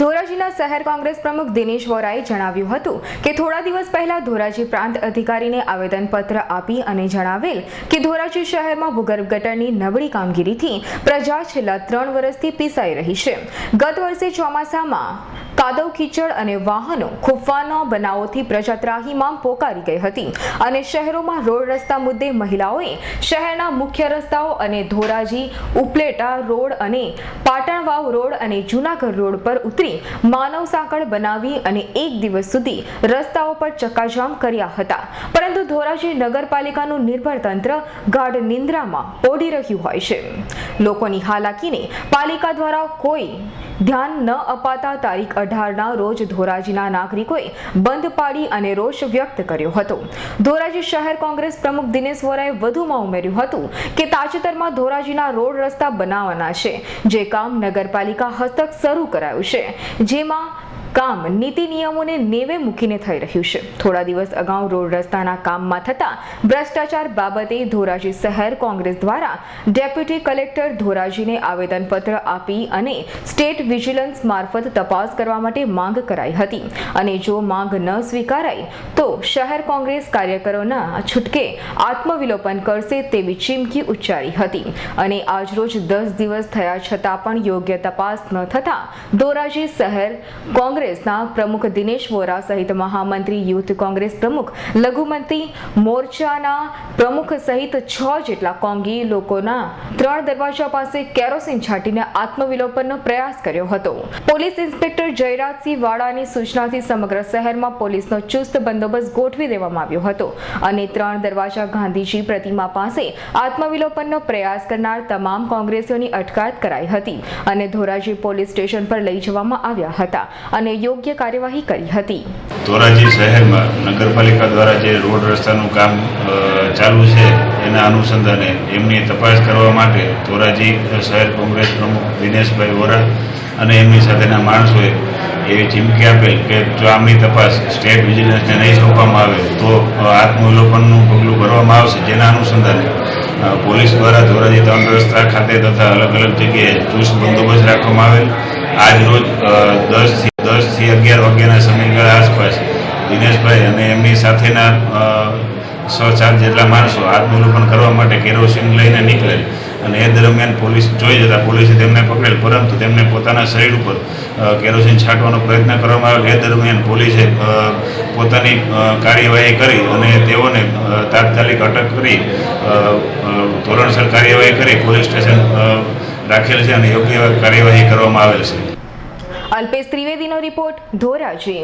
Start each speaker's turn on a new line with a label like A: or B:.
A: ધોરાજીના શહેર કોંગ્રેસ પ્રમુખ દિનેશ વોરાએ જણાવ્યું હતું કે થોડા દિવસ પહેલા ધોરાજી પ્રાંત અધિકારીને આવેદનપત્ર આપી અને જણાવેલ કે ધોરાજી શહેરમાં ભૂગર્ભ ગટરની નબળી કામગીરીથી પ્રજા છેલ્લા ત્રણ વર્ષથી પીસાઈ રહી છે. ગત વર્ષે ચોમાસામાં કાદવ કીચડ અને વાહનો ખૂફવાના બનાવોથી પ્રજા પોકારી ગઈ હતી અને શહેરોમાં રોડ રસ્તા મુદ્દે મહિલાઓએ શહેરના મુખ્ય રસ્તાઓ અને ધોરાજી, ઉપલેટા રોડ અને પાટણવાવ રોડ અને જૂનાગઢ રોડ પર ઉતરી માનવ સાંકળ બનાવી અને એક દિવસ સુધી રસ્તાઓ પર ચક્કાજામ કર્યા હતા. પરંતુ ધોરાજી નગરપાલિકાનું નિર્ભર તંત્ર ગાઢ નિંદ્રામાં પોડી રહ્યું હોય છે. લોકોની હાલાકીને પાલિકા દ્વારા કોઈ ધ્યાન ન અપાતા તારીખ અઢારના રોજ ધોરાજીના નાગરિકોએ બંધ પાડી અને રોષ વ્યક્ત કર્યો હતો. ધોરાજી શહેર કોંગ્રેસ પ્રમુખ દિનેશ વોરાએ વધુમાં ઉમેર્યું હતું કે તાજેતરમાં ધોરાજીના રોડ રસ્તા બનાવવાના છે, જે કામ નગરપાલિકા હસ્તક શરૂ કરાયું છે, જેમાં કામ નીતિ નિયમોને નેવે મૂકીને થઈ રહ્યું છે. થોડા દિવસ અગાઉ રોડ રસ્તાના કામમાં થતા ભ્રષ્ટાચાર બાબતે ધોરાજી શહેર કોંગ્રેસ દ્વારા ડેપ્યુટી કલેક્ટર ધોરાજીને આવેદનપત્ર આપી અને સ્ટેટ વિજિલન્સ મારફત તપાસ કરવા માટે માંગ કરાઈ હતી. અને જો માંગ ન સ્વીકારાય, તો શહેર કોંગ્રેસ કાર્યકરોના છૂટકે આત્મવિલોપન કરશે તેવી ચીમકી ઉચ્ચારી હતી. અને આજરોજ દસ દિવસ થયા છતાં પણ યોગ્ય તપાસ ન થતા ધોરાજી શહેર કોંગ્રેસના પ્રમુખ દિનેશ વોરા સહિત મહામંત્રી, યુથ કોંગ્રેસ પ્રમુખ, લઘુમંત્રી, મોરચાના પ્રમુખ સહિત છ જેટલા કોંગી લોકોના ત્રણ દરવાજા પાસે કેરોસીન છાંટીને આત્મવિલોપનનો પ્રયાસ કર્યો હતો. પોલીસ ઇન્સ્પેક્ટર જયરાજસિંહ વાળાની સૂચનાથી સમગ્ર શહેરમાં પોલીસનો ચુસ્ત બંદોબસ્ત ગોઠવી દેવામાં આવ્યો હતો અને ત્રણ દરવાજા ગાંધીજી પ્રતિમા પાસે આત્મવિલોપનનો પ્રયાસ કરનાર તમામ કોંગ્રેસીઓની અટકાયત કરાઈ હતી અને ધોરાજી પોલીસ સ્ટેશન પર લઈ જવામાં આવ્યા હતા. અને યોગ્ય કાર્યવાહી કરી હતી.
B: ધોરાજી શહેરમાં નગરપાલિકા દ્વારા જે રોડ રસ્તાનું કામ ચાલુ છે એના અનુસંધાને એમની તપાસ કરવા માટે ધોરાજી શહેર કોંગ્રેસ પ્રમુખ દિનેશભાઈ વોરા અને એમની સાથેના માણસોએ એવી ચીમકી આપેલ કે જો આમની તપાસ સ્ટેટ વિજિલન્સને નહીં સોંપવામાં આવે, તો આત્મવિલોપનનું પગલું ભરવામાં આવશે. જેના અનુસંધાને પોલીસ દ્વારા ધોરાજી ત્રણ રસ્તા ખાતે તથા અલગ અલગ જગ્યાએ ચુસ્ત બંદોબસ્ત રાખવામાં આવેલ. આજ રોજ દસથી દસથી અગિયાર વાગ્યાના સમયગાળા આસપાસ દિનેશભાઈ અને એમની સાથેના છ ચાર જેટલા માણસો આત્મવિલોપન કરવા માટે કેરોસીન લઈને નીકળેલ અને એ દરમિયાન પોલીસ જોઈ જતા પોલીસે તેમને પકડેલ, પરંતુ તેમને પોતાના શરીર ઉપર કેરોસીન છાંટવાનો પ્રયત્ન કરવામાં આવેલ એ દરમિયાન પોલીસે પોતાની કાર્યવાહી કરી અને તેઓને તાત્કાલિક અટક કરી ધોરણસર કાર્યવાહી કરી પોલીસ સ્ટેશન રાખેલ છે અને યોગ્ય કાર્યવાહી કરવામાં આવેલ છે.
A: અલ્પેશ ત્રિવેદીનો રિપોર્ટ ધોરાજી.